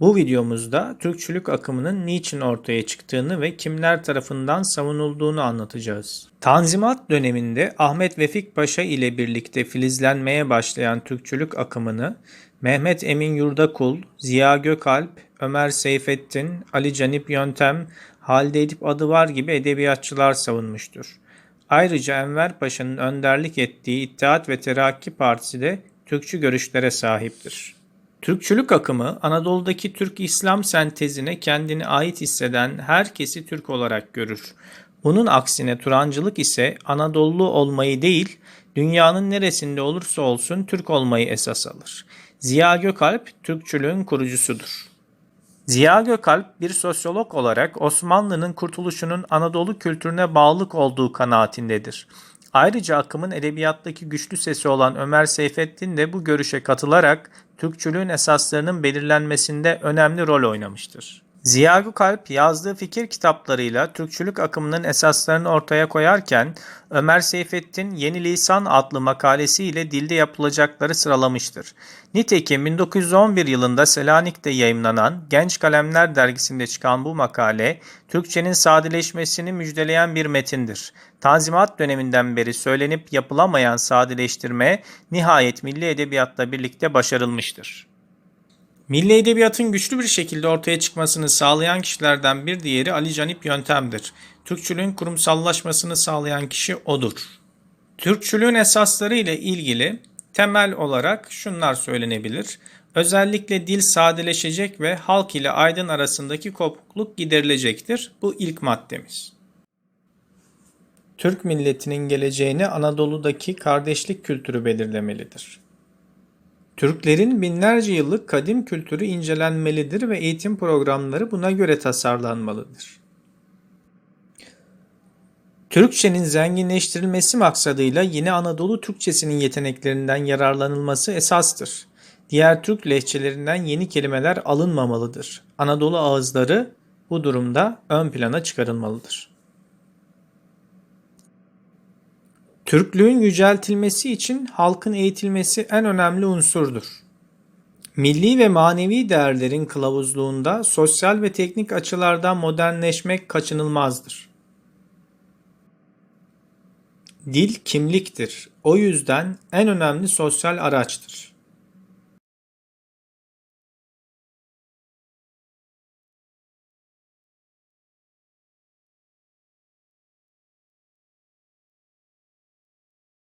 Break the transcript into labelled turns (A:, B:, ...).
A: Bu videomuzda Türkçülük akımının niçin ortaya çıktığını ve kimler tarafından savunulduğunu anlatacağız. Tanzimat döneminde Ahmet Vefik Paşa ile birlikte filizlenmeye başlayan Türkçülük akımını Mehmet Emin Yurdakul, Ziya Gökalp, Ömer Seyfettin, Ali Canip Yöntem, Halide Edip Adıvar gibi edebiyatçılar savunmuştur. Ayrıca Enver Paşa'nın önderlik ettiği İttihat ve Terakki Partisi de Türkçü görüşlere sahiptir. Türkçülük akımı Anadolu'daki Türk İslam sentezine kendini ait hisseden herkesi Türk olarak görür. Bunun aksine Turancılık ise Anadolu olmayı değil, dünyanın neresinde olursa olsun Türk olmayı esas alır. Ziya Gökalp Türkçülüğün kurucusudur. Ziya Gökalp bir sosyolog olarak Osmanlı'nın kurtuluşunun Anadolu kültürüne bağlılık olduğu kanaatindedir. Ayrıca akımın edebiyattaki güçlü sesi olan Ömer Seyfettin de bu görüşe katılarak Türkçülüğün esaslarının belirlenmesinde önemli rol oynamıştır. Ziya Gökalp yazdığı fikir kitaplarıyla Türkçülük akımının esaslarını ortaya koyarken Ömer Seyfettin Yeni Lisan adlı makalesiyle dilde yapılacakları sıralamıştır. Nitekim 1911 yılında Selanik'te yayımlanan Genç Kalemler dergisinde çıkan bu makale Türkçenin sadeleşmesini müjdeleyen bir metindir. Tanzimat döneminden beri söylenip yapılamayan sadeleştirme nihayet milli edebiyatla birlikte başarılmıştır. Milli edebiyatın güçlü bir şekilde ortaya çıkmasını sağlayan kişilerden bir diğeri Ali Canip Yöntem'dir. Türkçülüğün kurumsallaşmasını sağlayan kişi odur. Türkçülüğün esasları ile ilgili temel olarak şunlar söylenebilir. Özellikle dil sadeleşecek ve halk ile aydın arasındaki kopukluk giderilecektir. Bu ilk maddemiz. Türk milletinin geleceğini Anadolu'daki kardeşlik kültürü belirlemelidir. Türklerin binlerce yıllık kadim kültürü incelenmelidir ve eğitim programları buna göre tasarlanmalıdır. Türkçenin zenginleştirilmesi maksadıyla yine Anadolu Türkçesinin yeteneklerinden yararlanılması esastır. Diğer Türk lehçelerinden yeni kelimeler alınmamalıdır. Anadolu ağızları bu durumda ön plana çıkarılmalıdır. Türklüğün yüceltilmesi için halkın eğitilmesi en önemli unsurdur. Milli ve manevi değerlerin kılavuzluğunda sosyal ve teknik açılardan modernleşmek kaçınılmazdır. Dil kimliktir. O yüzden en önemli sosyal araçtır.